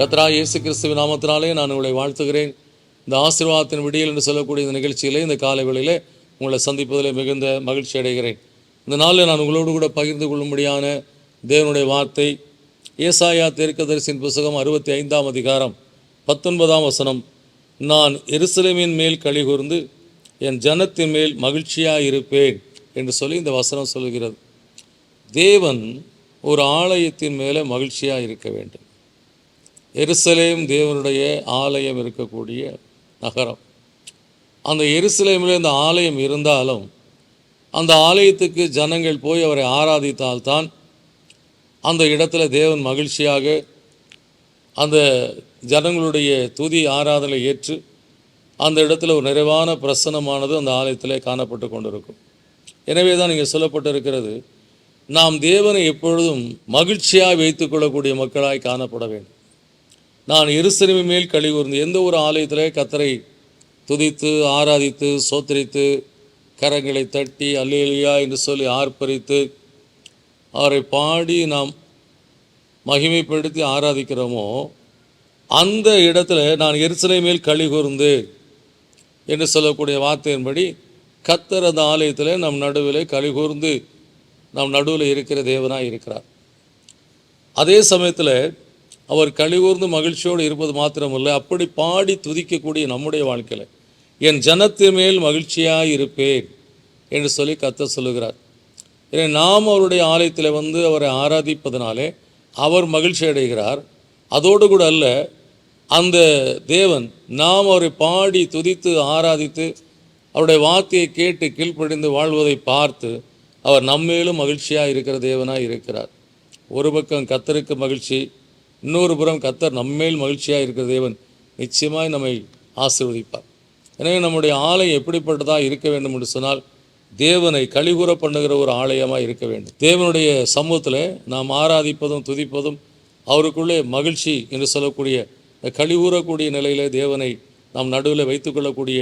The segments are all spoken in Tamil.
கத்ரா இயேசு கிறிஸ்துவ நாமத்தினாலே நான் உங்களை வாழ்த்துகிறேன். இந்த ஆசீர்வாதத்தின் விடியல் என்று சொல்லக்கூடிய இந்த நிகழ்ச்சியிலே இந்த காலை வேளையிலே உங்களை சந்திப்பதில் மிகுந்த மகிழ்ச்சி அடைகிறேன். இந்த நாளில் நான் உங்களோடு கூட பகிர்ந்து கொள்ளும்படியான தேவனுடைய வார்த்தை ஏசாயா தீர்க்கதரிசின் புஸ்தகம் அறுபத்தி ஐந்தாம் அதிகாரம் பத்தொன்பதாம் வசனம். நான் எருசலேமின் மேல் கழிகூர்ந்து என் ஜனத்தின் மேல் மகிழ்ச்சியாக இருப்பேன் என்று சொல்லி இந்த வசனம் சொல்கிறது. தேவன் ஒரு ஆலயத்தின் மேலே மகிழ்ச்சியாக இருக்க வேண்டும். எருசலேம் தேவனுடைய ஆலயம் இருக்கக்கூடிய நகரம். அந்த எருசலேமில் இந்த ஆலயம் இருந்தாலும் அந்த ஆலயத்துக்கு ஜனங்கள் போய் அவரை ஆராதித்தால்தான் அந்த இடத்துல தேவன் மகிழ்ச்சியாக அந்த ஜனங்களுடைய துதி ஆராதனை ஏற்று அந்த இடத்துல ஒரு நிறைவான பிரசனமானது அந்த ஆலயத்தில் காணப்பட்டு கொண்டிருக்கும். எனவே தான் இங்கே சொல்லப்பட்டிருக்கிறது நாம் தேவனை எப்பொழுதும் மகிழ்ச்சியாக வைத்துக்கொள்ளக்கூடிய மக்களாய் காணப்பட வேண்டும். நான் இருசிறுமி மேல் கழிவுர்ந்து எந்த ஒரு ஆலயத்தில் கத்தரை துதித்து ஆராதித்து சோத்தரித்து கரங்களை தட்டி அல்லேலியா என்று சொல்லி ஆர்ப்பரித்து அவரை பாடி நாம் மகிமைப்படுத்தி ஆராதிக்கிறோமோ அந்த இடத்துல நான் எரிசலை மேல் களி கூர்ந்து என்று சொல்லக்கூடிய வார்த்தையின்படி கத்தர் அந்த ஆலயத்தில் நம் நடுவில் களி கூர்ந்து நம் நடுவில் இருக்கிற தேவனாக இருக்கிறார். அதே சமயத்தில் அவர் கழிவுர்ந்து மகிழ்ச்சியோடு இருப்பது மாத்திரமல்ல அப்படி பாடி துதிக்கக்கூடிய நம்முடைய வாழ்க்கையில் என் ஜனத்தின் மேல் மகிழ்ச்சியாக இருப்பேன் என்று சொல்லி கத்த சொல்லுகிறார். எனவே நாம் அவருடைய ஆலயத்தில் வந்து அவரை ஆராதிப்பதனாலே அவர் மகிழ்ச்சி அடைகிறார். அதோடு கூட அல்ல அந்த தேவன் நாம் அவரை பாடி துதித்து ஆராதித்து அவருடைய வார்த்தையை கேட்டு கீழ்ப்படிந்து வாழ்வதை பார்த்து அவர் நம்மேலும் மகிழ்ச்சியாக இருக்கிற தேவனாக இருக்கிறார் ஒரு பக்கம் கத்தருக்கு மகிழ்ச்சி இன்னொரு புறம் கத்தர் நம்மேல் மகிழ்ச்சியாக இருக்கிற தேவன் நிச்சயமாய் நம்மை ஆசிர்வதிப்பார். எனவே நம்முடைய ஆலயம் எப்படிப்பட்டதாக இருக்க வேண்டும் என்று சொன்னால் தேவனை கழிவுற பண்ணுகிற ஒரு ஆலயமாக இருக்க வேண்டும். தேவனுடைய சமூகத்தில் நாம் ஆராதிப்பதும் துதிப்பதும் அவருக்குள்ளே மகிழ்ச்சி என்று சொல்லக்கூடிய கழிவுறக்கூடிய நிலையிலே தேவனை நாம் நடுவில் வைத்துக்கொள்ளக்கூடிய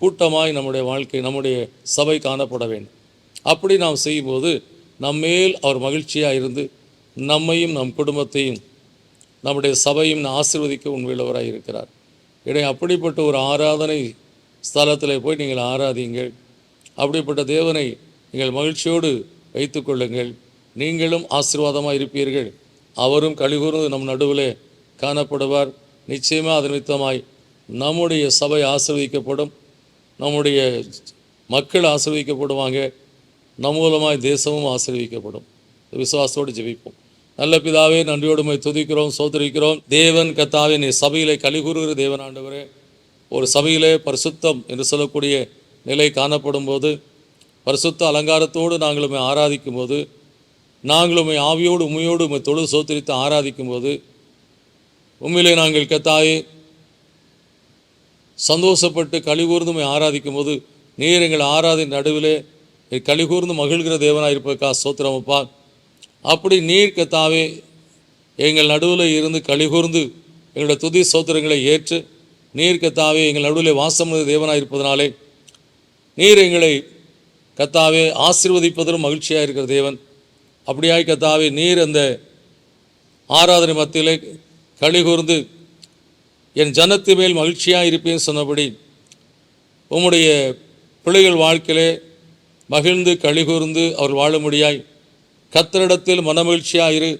கூட்டமாய் நம்முடைய வாழ்க்கை நம்முடைய சபை காணப்பட வேண்டும். அப்படி நாம் செய்யும்போது நம்மேல் அவர் மகிழ்ச்சியாக இருந்து நம்மையும் நம் குடும்பத்தையும் நம்முடைய சபையும் ஆசிர்வதிக்க உண்மையுள்ளவராக இருக்கிறார். இடை அப்படிப்பட்ட ஒரு ஆராதனை ஸ்தலத்தில் போய் நீங்கள் ஆராதிங்கள் அப்படிப்பட்ட தேவனை நீங்கள் மகிழ்ச்சியோடு வைத்துக்கொள்ளுங்கள் நீங்களும் ஆசீர்வாதமாக இருப்பீர்கள். அவரும் கழிகூர்ந்து நம் நடுவிலே காணப்படுவார். நிச்சயமாக அது நிமித்தமாய் நம்முடைய சபை ஆசிர்வதிக்கப்படும். நம்முடைய மக்கள் ஆசிர்வதிக்கப்படுவாங்க. நம் மூலமாய் தேசமும் ஆசிர்வதிக்கப்படும். விசுவாசத்தோடு ஜெபிப்போம். நல்ல பிதாவே நன்றியோடுமை துதிக்கிறோம் சோதரிக்கிறோம் தேவன் கத்தாவே நீ சபையிலே கலிகூறுகிற தேவன் ஆண்டவரே ஒரு சபையிலே பரிசுத்தம் என்று சொல்லக்கூடிய நிலை காணப்படும் போது பரிசுத்த அலங்காரத்தோடு நாங்களுமே ஆராதிக்கும் போது நாங்களுமே ஆவியோடு உண்மையோடு உண்மை தொழு சோத்திரித்து ஆராதிக்கும் போது உண்மையிலே நாங்கள் கத்தாயே சந்தோஷப்பட்டு கலிகூர்ந்து ஆராதிக்கும் போது நீர் எங்கள் ஆராதின் நடுவிலே கழிகூர்ந்து மகிழ்கிற தேவனாக இருப்பதற்கா சோத்திரமப்பா அப்படி நீர் கத்தாவே எங்கள் நடுவில் இருந்து கழிகூர்ந்து எங்களுடைய துதி சோத்திரங்களை ஏற்று நீர் கத்தாவே எங்கள் நடுவில் வாசம் தேவனாக இருப்பதனாலே நீர் எங்களை கத்தாவே ஆசிர்வதிப்பதிலும் மகிழ்ச்சியாக இருக்கிற தேவன். அப்படியாய் கத்தாவே நீர் அந்த ஆராதனை மத்தியிலே கழிகூர்ந்து என் ஜனத்து மேல் மகிழ்ச்சியாக இருப்பேன்னு சொன்னபடி உம்முடைய பிள்ளைகள் வாழ்க்கையிலே மகிழ்ந்து கழிகூர்ந்து அவர் வாழும்படியாய் கத்தரிடத்தில் மனமகிழ்ச்சியாக இரு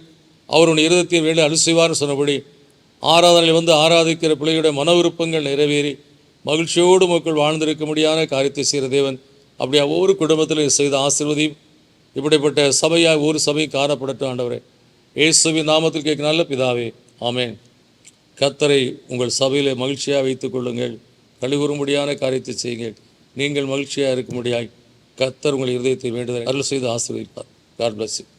அவருடைய இருதயத்தை வேலை அனுசுவார்னு சொன்னபடி ஆராதனையில் வந்து ஆராதிக்கிற பிள்ளையுடைய மன விருப்பங்கள் நிறைவேறி மகிழ்ச்சியோடு மக்கள் வாழ்ந்திருக்க முடியாத காரியத்தை செய்கிற தேவன். அப்படியா ஒவ்வொரு குடும்பத்தில் செய்த ஆசிர்வதியும் இப்படிப்பட்ட சபையாக ஒரு சபை காணப்படட்டும் ஆண்டவரே. ஏசுவி நாமத்தில் கேட்க நல்ல பிதாவே ஆமேன். கத்தரை உங்கள் சபையில் மகிழ்ச்சியாக வைத்துக் கொள்ளுங்கள். கழிவுறும்படியான காரியத்தை செய்யுங்கள். நீங்கள் மகிழ்ச்சியாக இருக்க முடியாய் கத்தர் உங்கள் இருதயத்தை வேண்டுதல் அருள் செய்து ஆசீர்வதிப்பார். God bless you